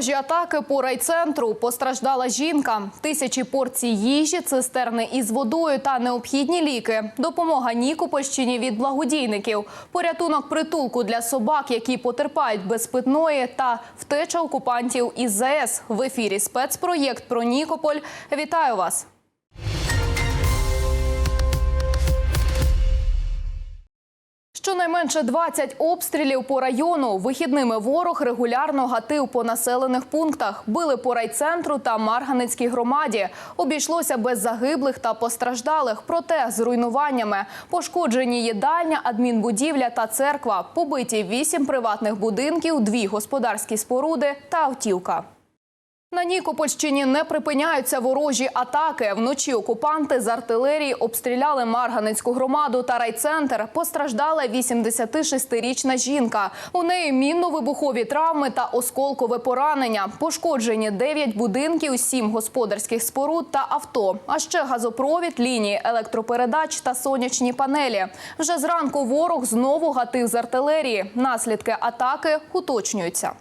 Ворожі атаки по райцентру постраждала жінка. Тисячі порцій їжі, цистерни із водою та необхідні ліки. Допомога Нікопольщині від благодійників. Порятунок притулку для собак, які потерпають без питної, та втеча окупантів із ЗС В ефірі спецпроєкт про Нікополь. Вітаю вас. Щонайменше 20 обстрілів по району. Вихідними ворог регулярно гатив по населених пунктах. Били по райцентру та Марганицькій громаді. Обійшлося без загиблих та постраждалих. Проте з руйнуваннями пошкоджені їдальня, адмінбудівля та церква. Побиті вісім приватних будинків, дві господарські споруди та автівка. На Нікопольщині не припиняються ворожі атаки. Вночі окупанти з артилерії обстріляли Марганицьку громаду та райцентр. Постраждала 86-річна жінка. У неї мінно-вибухові травми та осколкове поранення. Пошкоджені 9 будинків, 7 господарських споруд та авто. А ще газопровід, лінії електропередач та сонячні панелі. Вже зранку ворог знову гатив з артилерії. Наслідки атаки уточнюються.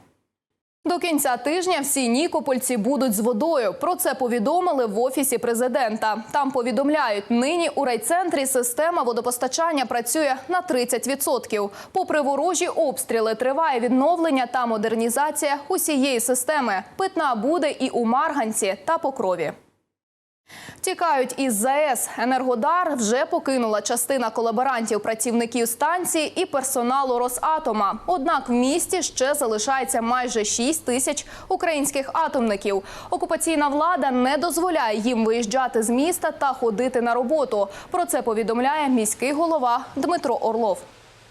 До кінця тижня всі нікопольці будуть з водою. Про це повідомили в офісі президента. Там повідомляють, нині у райцентрі система водопостачання працює на 30%. Попри ворожі обстріли, триває відновлення та модернізація усієї системи. Питна буде і у Марганці та Покрові. Тікають із ЗАЕС. Енергодар вже покинула частина колаборантів працівників станції і персоналу Росатома. Однак в місті ще залишається майже 6 тисяч українських атомників. Окупаційна влада не дозволяє їм виїжджати з міста та ходити на роботу. Про це повідомляє міський голова Дмитро Орлов.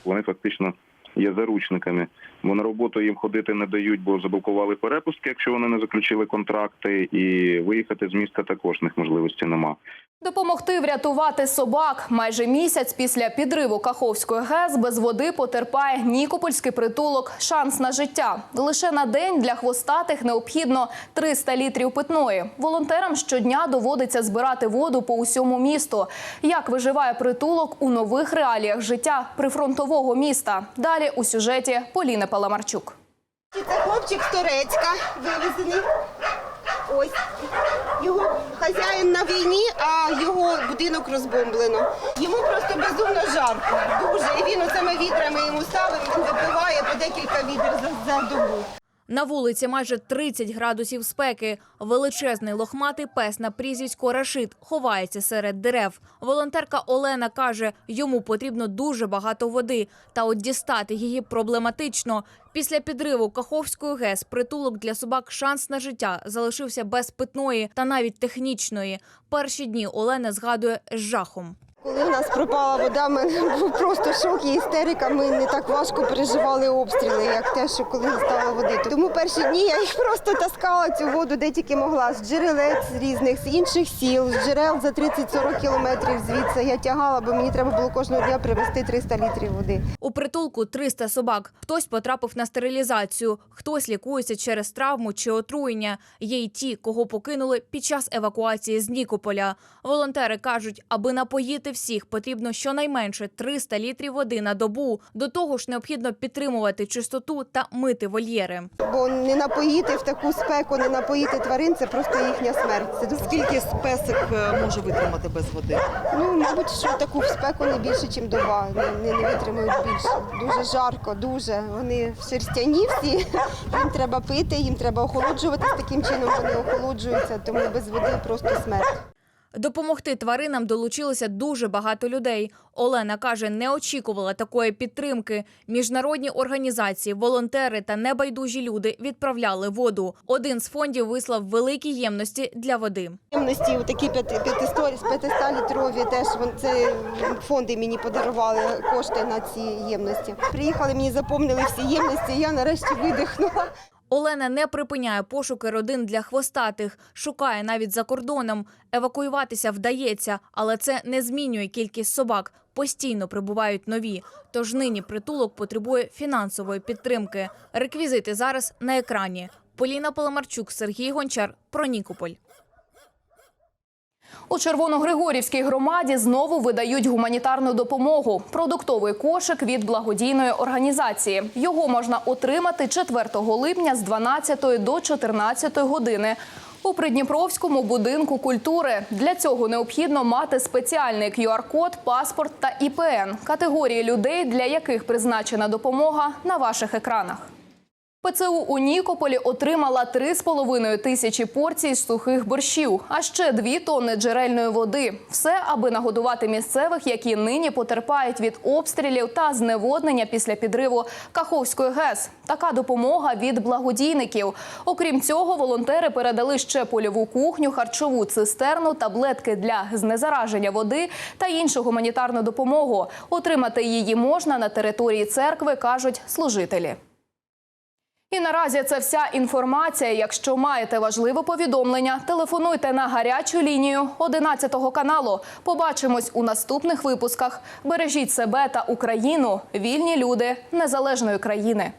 вони фактично є заручниками. Бо на роботу їм ходити не дають, бо заблокували перепустки, якщо вони не заключили контракти, і виїхати з міста також них можливості нема. Допомогти врятувати собак. Майже місяць після підриву Каховської ГЕС без води потерпає Нікопольський притулок «Шанс на життя». Лише на день для хвостатих необхідно 300 літрів питної. Волонтерам щодня доводиться збирати воду по усьому місту. Як виживає притулок у нових реаліях життя прифронтового міста? Далі у сюжеті Поліни Паламарчук. Це хлопчик з Турецька вивезений. Ось його хазяїн на війні, а його будинок розбомблено. Йому просто безумно жарко, дуже. І він оцими відрами йому ставив, він випиває по декілька відер за, за добу. На вулиці майже 30 градусів спеки. Величезний лохматий пес на прізвисько Рашид ховається серед дерев. Волонтерка Олена каже, йому потрібно дуже багато води, та от дістати її проблематично. Після підриву Каховської ГЕС притулок для собак «Шанс на життя» залишився без питної та навіть технічної. Перші дні Олена згадує з жахом. Коли в нас пропала вода, мене був просто шок і істерика. Ми не так важко переживали обстріли, як те, що коли стало води. Тому перші дні я їх просто таскала цю воду, де тільки могла, з джерелець з різних, з інших сіл, з джерел за 30-40 кілометрів звідси. Я тягала, бо мені треба було кожного дня привезти 300 літрів води. У притулку 300 собак. Хтось потрапив на стерилізацію, хтось лікується через травму чи отруєння. Є й ті, кого покинули під час евакуації з Нікополя. Волонтери кажуть, аби напоїти всіх, потрібно щонайменше 300 літрів води на добу. До того ж, необхідно підтримувати чистоту та мити вольєри. Бо не напоїти в таку спеку, не напоїти тварин це просто їхня смерть. Це дуже- Скільки песик е, може витримати без води? ну, мабуть, що таку спеку не більше, ніж доба. Не, не, не витримують більше. Дуже жарко, дуже. Вони шерстяні всі. Їм треба пити, їм треба охолоджуватись. Таким чином вони охолоджуються, тому без води просто смерть. Допомогти тваринам долучилося дуже багато людей. Олена каже, не очікувала такої підтримки. Міжнародні організації, волонтери та небайдужі люди відправляли воду. Один з фондів вислав великі ємності для води. Ємності такі 500 літрові теж це фонди мені подарували кошти на ці ємності. Приїхали, мені заповнили всі ємності, я нарешті видихнула. Олена не припиняє пошуки родин для хвостатих, шукає навіть за кордоном. Евакуюватися вдається, але це не змінює кількість собак. Постійно прибувають нові. Тож нині притулок потребує фінансової підтримки. Реквізити зараз на екрані. Поліна Поломарчук, Сергій Гончар про Нікополь. У Червоногригорівській громаді знову видають гуманітарну допомогу. Продуктовий кошик від благодійної організації. Його можна отримати 4 липня з 12 до 14 години. У Придніпровському будинку культури для цього необхідно мати спеціальний QR-код, паспорт та ІПН категорії людей, для яких призначена допомога на ваших екранах. ПЦУ у Нікополі отримала 3,5 тисячі порцій сухих борщів, а ще 2 тонни джерельної води. Все, аби нагодувати місцевих, які нині потерпають від обстрілів та зневоднення після підриву Каховської ГЕС. Така допомога від благодійників. Окрім цього, волонтери передали ще польову кухню, харчову цистерну, таблетки для знезараження води та іншу гуманітарну допомогу. Отримати її можна на території церкви, кажуть служителі. І наразі це вся інформація. Якщо маєте важливе повідомлення, телефонуйте на гарячу лінію 11 каналу. Побачимось у наступних випусках. Бережіть себе та Україну. Вільні люди незалежної країни.